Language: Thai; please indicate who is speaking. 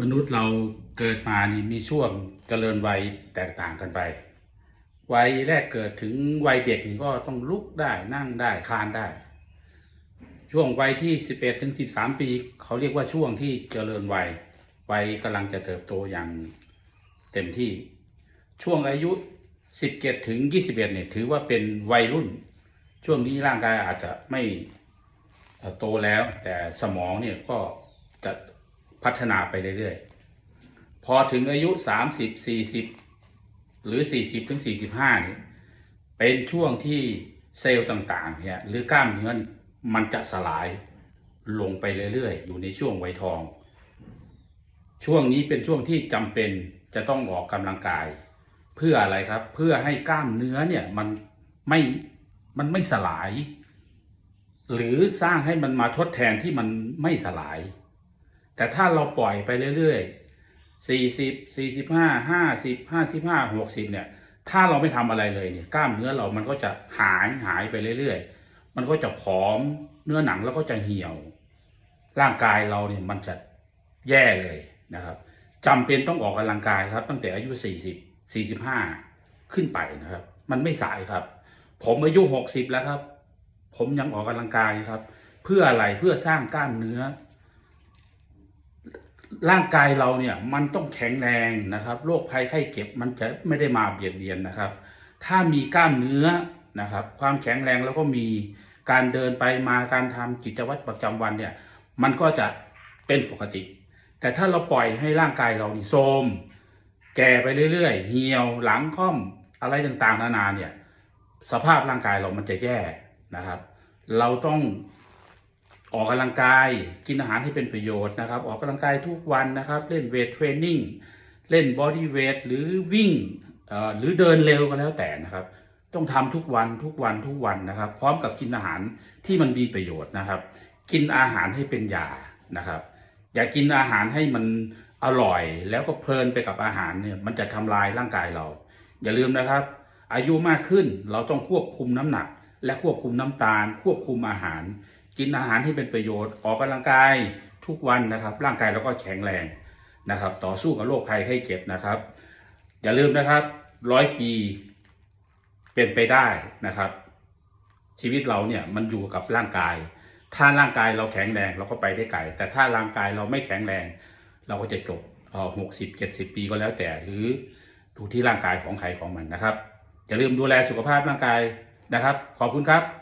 Speaker 1: มนุษย์เราเกิดมานี่มีช่วงเจริญวัยแตกต่างกันไป วัยแรกเกิดถึงวัยเด็กนี่ก็ต้องลุกได้นั่งได้คลานได้ ช่วงวัยที่ 11ถึง13 ปี เขาเรียกว่าช่วงที่เจริญวัยวัยกำลังจะเติบโตอย่างเต็มที่ ช่วงอายุ 17ถึง21เนี่ยถือว่าเป็นวัยรุ่น ช่วงนี้ร่างกายอาจจะไม่โตแล้ว แต่สมองเนี่ยก็จะ พัฒนาไปเรื่อยๆ พอถึงอายุ 30 40 หรือ 40ถึง45นี่เป็นช่วงที่เซลล์ต่างๆเนี่ยหรือกล้ามเนื้อมันจะสลายลงไปเรื่อยๆ อยู่ในช่วงวัยทอง ช่วงนี้เป็นช่วงที่จำเป็นจะต้องออกกำลังกาย เพื่ออะไรครับ เพื่อให้กล้ามเนื้อเนี่ยมันไม่มันไม่สลาย หรือสร้างให้มันมาทดแทนที่มันไม่สลาย แต่ถ้าเราปล่อยไปเรื่อยๆสี่สิบสี่สิบห้าห้าสิบห้าสิบห้าหกสิบเนี่ย ถ้าเราไม่ทำอะไรเลยเนี่ยกล้ามเนื้อเรามันก็จะหายหายไปเรื่อยๆ มันก็จะผอมเนื้อหนังแล้วก็จะเหี่ยว ร่างกายเราเนี่ยมันจะแย่เลยนะครับจำเป็นต้องออกกำลังกายครับ ตั้งแต่อายุ40 45ขึ้นไปนะครับ มันไม่สายครับ ผมอายุ60แล้วครับ ผมยังออกกำลังกายครับ เพื่ออะไรเพื่อสร้างกล้ามเนื้อ ร่างกายเราเนี่ยมันต้องแข็งแรงนะครับโรคภัยไข้เจ็บมันจะไม่ได้มาเบียดเบียนนะครับ ถ้ามีกล้ามเนื้อนะครับ ความแข็งแรงแล้วก็มีการเดินไปมาการทำกิจวัตรประจำวันเนี่ยมันก็จะเป็นปกติ แต่ถ้าเราปล่อยให้ร่างกายเรานี่โทรมแก่ไปเรื่อยๆ เหี่ยวหลังค่อมอะไรต่างๆ นานาเนี่ยสภาพร่างกายเรามันจะแย่นะครับ เราต้อง ออกกำลังกายกินอาหารให้เป็นประโยชน์นะครับ ออกกำลังกายทุกวันนะครับ เล่นเวทเทรนนิ่งเล่นบอดี้เวทหรือวิ่งหรือเดินเร็วก็แล้วแต่นะครับ ต้องทำทุกวันทุกวันทุกวันนะครับ พร้อมกับกินอาหารที่มันมีประโยชน์นะครับ กินอาหารให้เป็นยานะครับ อย่ากินอาหารให้มันอร่อยแล้วก็เพลินไปกับอาหารเนี่ยมันจะทำลายร่างกายเรา อย่าลืมนะครับ อายุมากขึ้นเราต้องควบคุมน้ำหนัก และควบคุมน้ำตาล ควบคุมอาหาร กินอาหารที่เป็นประโยชน์ ออกกำลังกายทุกวันนะครับ ร่างกายเราก็แข็งแรงนะครับ ต่อสู้กับโรคภัยไข้เจ็บนะครับ อย่าลืมนะครับร้อยปีเป็นไปได้นะครับ ชีวิตเราเนี่ยมันอยู่กับร่างกาย ถ้าร่างกายเราแข็งแรงเราก็ไปได้ไกลแต่ถ้าร่างกายเราไม่แข็งแรง เราก็จะจบหกสิบเจ็ดสิบปีก็แล้วแต่หรืออยู่ที่ร่างกายของใครของมันนะครับ อย่าลืมดูแลสุขภาพร่างกายนะครับ ขอบคุณครับ